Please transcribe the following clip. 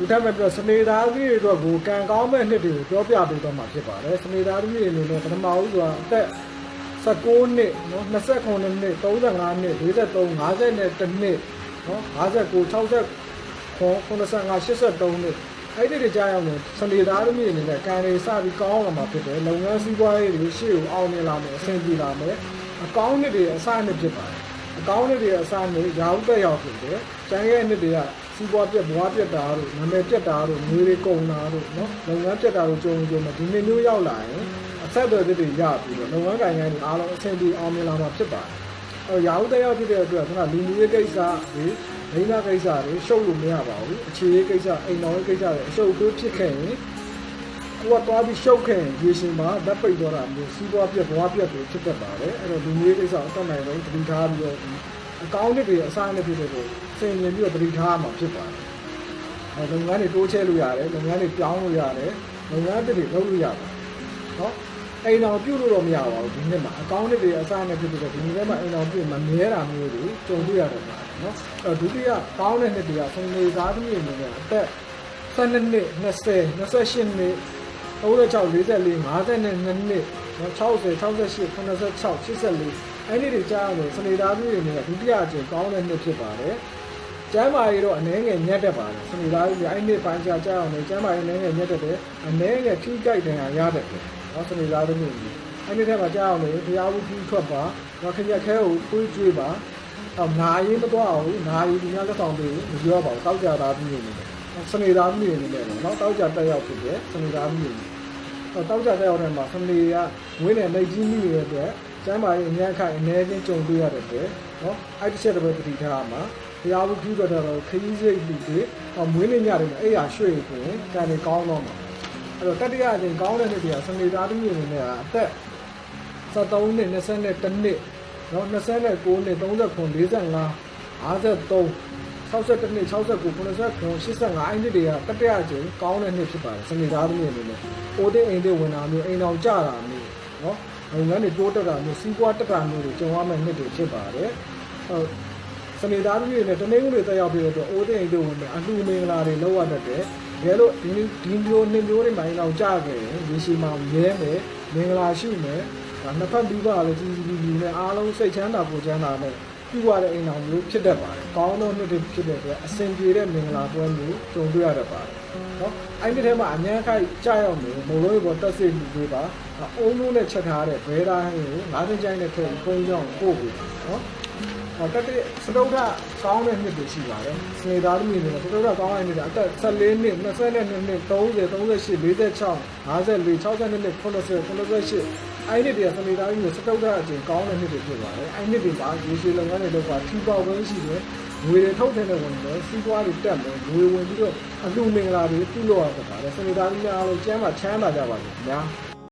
ဒီထက်မဲ့ပြီးတော့စနေသားကြီးတွေအတွက်ကိုကံကောင်းမဲ့နှစ်တွေကိုပြောပြပေးတော့မှာဖြစ်ပါတယ်စနေသားကြီးတွေအနေနဲ့ပထမဦးဆိုတာအသက်19နှစ်နော်29နှစ်35နှစ်43 50နဲ့တစ်နှစ်နော်59 60 85 83နှစ်အဲ့ဒီတွေကြားရောက်နေစနေသားသမီးအနေနဲ့ကံတွေစပြီးကောင်းလာမှာဖြစ်တယ်လုပ်ငန်းစီးပွားရေးတွေရှေ့ကိုအောင်မြင်လာမယ်အဆင်ပြေလာမယ်အကောင်းနှစ်တွေအစနှစ်ဖြစ်ပါတယ်အကောင်းနှစ်တွေအစနှစ်ရာဟုတက်ရောက်ဖြစ်တယ်ကျန်ရဲ့နှစ်တွေက စီးပွားပြက်ဘွားပြက်တာတို့နာမည်ပြက်တာတို့မျိုးတွေကုန်တာတို့နော်လုပ်ငန်းပြက်တာတို့ကြုံကြုံမှာဒီနေ့မျိုးရောက်လာရင်အဆက်အသွယ်တွေရပြီးတော့လုပ်ငန်းကိုင်ငန်းတွေအားလုံးအဆင်ပြေအောင်မြင်လာမှာဖြစ်ပါတယ်အဲရာဟုတက်ရောက်ဖြစ်တဲ့အတွက်ခုနလူမျိုးရေးကိစ္စတွေမိန်းမကိစ္စတွေရှုပ်လို့မရပါဘူးအခြေရေးကိစ္စအိမ်တော်ရေးကိစ္စတွေအရှုပ်တွေဖြစ်ခဲ့ရင်ကိုကသွားပြီးရှုပ်ခဲ့ရင်ရေရှင်မှာလက်ပိတ်တော့တာမျိုးစီးပွားပြက်ဘွားပြက်တွေဖြစ်တတ်ပါတယ်အဲ့တော့လူမျိုးရေးကိစ္စအတက်နိုင်ဆုံးတတိထားပြီးတော့ အကောင့်တွေအစားနဲ့ဖြစ်တဲ့ကိုစင်မြင်ပြီးတော့တတိထားမှာဖြစ်ပါတယ်အဲလုပ်ငန်းတွေတိုးချဲလို့ရတယ်လုပ်ငန်းတွေပြောင်းလို့ရတယ်လုပ်ငန်းတွေလုပ်လို့ရတယ်နော်အိမ်တော်ပြုတ်လို့တော့မရပါဘူးဒီနှစ်မှာအကောင့်တွေအစားနဲ့ဖြစ်တဲ့ဒီနေ့မှာအိမ်တော်ပြုတ်မမြဲတာမျိုးတွေကြုံတွေ့ရတယ်ပါနော်အဲ့ဒုတိယကောင်းတဲ့နှစ်တွေကစနေသားသမီးအနေနဲ့အသက်12နှစ်20 28နှစ်36 44 52နှစ်နော်60 68 86 84 အဲ့ဒီတွေကြားလို့စနေသားသမီးတွေနဲ့ဒုတိယအကြိမ်ကောင်းတဲ့နှစ်ဖြစ်ပါတယ်ကျမ်းမာရေးတော့အနေငယ်ညက်တတ်ပါတယ်စနေသားသမီးအဲ့ဒီနှစ်ပိုင်းကြာကြာအောင်လေကျမ်းမာရေးအနေငယ်ညက်တတ်တယ်အနေငယ်ထိကြိုက်တယ်ဟာရတတ်တယ်နော်စနေသားသမီးတွေအဲ့ဒီထက်မှာကြာအောင်လေတရားဝုကြီးထွက်ပါတော့ခရက်ခဲကိုတွေးကြွေးပါတော့နာရေးမတော့အောင်နာရေးဒီများလက်ဆောင်ပေးမပြောပါဘူးတောက်ကြသားသမီးတွေနဲ့စနေသားသမီးတွေနဲ့နော်တောက်ကြတက်ရောက်ဖြစ်တယ်စနေသားသမီးတွေတော့တောက်ကြတဲ့ရောက်တဲ့မှာဖမီကဝင်းနဲ့လက်ကြီးမိနေတဲ့အတွက် ကျမ်းမာရေးအများခိုင်အနေချင်းကြုံတွေ့ရတဲ့အတွက်နော်အဲ့ဒီချက်တစ်ပဲတတိထားမှာဘုရားဝုကြီးတော်တော်ခရီးစိတ်လူတွေဟောမွေးနေ့ညတွေမှာအဲ့ရရွှေ့ကိုကံတွေကောင်းတော့မှာအဲ့တော့တတိယအချိန်ကောင်းတဲ့နေ့တွေကစနေသားသမီးတွေနဲ့အသက်73နှစ်20နှစ်တစ်နှစ်နော်29နှစ်39နှစ်39 45 53 61နှစ်69 89 85အဲ့ဒီတွေကတတိယအချိန်ကောင်းတဲ့နှစ်ဖြစ်ပါတယ်စနေသားသမီးအနေနဲ့အိုးတဲ့အိမ်တွေဝင်တာမျိုးအိမ်အောင်ကြတာမျိုးနော် လုပ်ငန်းတွေတိုးတက်တာမျိုးစီးပွားတက်တာမျိုးတွေကြုံရမယ့်နှစ်တွေဖြစ်ပါတယ်ဟုတ်စနေသားသမီးတွေနဲ့တနေ့ဦးတွေတက်ရောက်ပြီးတော့အိုးတဲ့အိမ်တွေဝင်မယ်အလှမင်္ဂလာတွေလောက်ရတတ်တယ်တကယ်လို့ဒီဒီမျိုးနှစ်မျိုးတွေမှအိမ်အောင်ကြခဲ့ရင်ဒီရှိမှရဲမယ်မင်္ဂလာရှိမယ်ဒါနှစ်ဖက်ပြီးပါလေကြီးကြီးကြီးနဲ့အားလုံးစိတ်ချမ်းသာကိုချမ်းသာနဲ့ ပြုရတဲ့အိမ်တော်မျိုးဖြစ်တတ်ပါတယ်။ကောင်းသောနှစ်တွေဖြစ်တဲ့အတွက်အစဉ်ပြေတဲ့မင်္ဂလာပွဲမျိုးကြုံတွေ့ရတတ်ပါတယ်။နော်။အဲ့ဒီထဲမှာအញ្ញမ်းခိုက်ကြောက်ရောက်နေမုံလို့ဘောတက်စိတ်လူတွေပါ။အုံးလုံးနဲ့ချက်ထားတဲ့ဘဲသားဟင်းကိုငါးသိန်းကျိုင်းနဲ့ထည့်ပုံကြောင်းပို့ပြီးနော်။ဟော တက်တဲ့စတုဒ္ဓကောင်းတဲ့နှစ်တွေရှိပါတယ်။စေသားသမီးတွေစတုဒ္ဓကောင်းတဲ့နှစ်တွေအသက်14နှစ်22နှစ်30 38 46 54 62 62 80 90အဲ့ဒီတည်းကစနေသားကြီးကိုစတုဒ္ဓအကျင့်ကောင်းတဲ့နှစ်တွေဖြစ်ပါတယ်အဲ့ဒီတွေမှာရေရှည်လုပ်ငန်းတွေလုပ်ပါထီပေါက်ဝင်းရှိတယ်ငွေတွေထုတ်တဲ့နဲ့ဝင်တယ်စီးပွားတွေတက်မယ်ငွေဝင်ပြီးတော့အလှမင်္ဂလာတွေပြုလုပ်ရတာပါတယ်စနေသားကြီးများအားလုံးကျမ်းမှာချမ်းသာကြပါစေခင်ဗျာ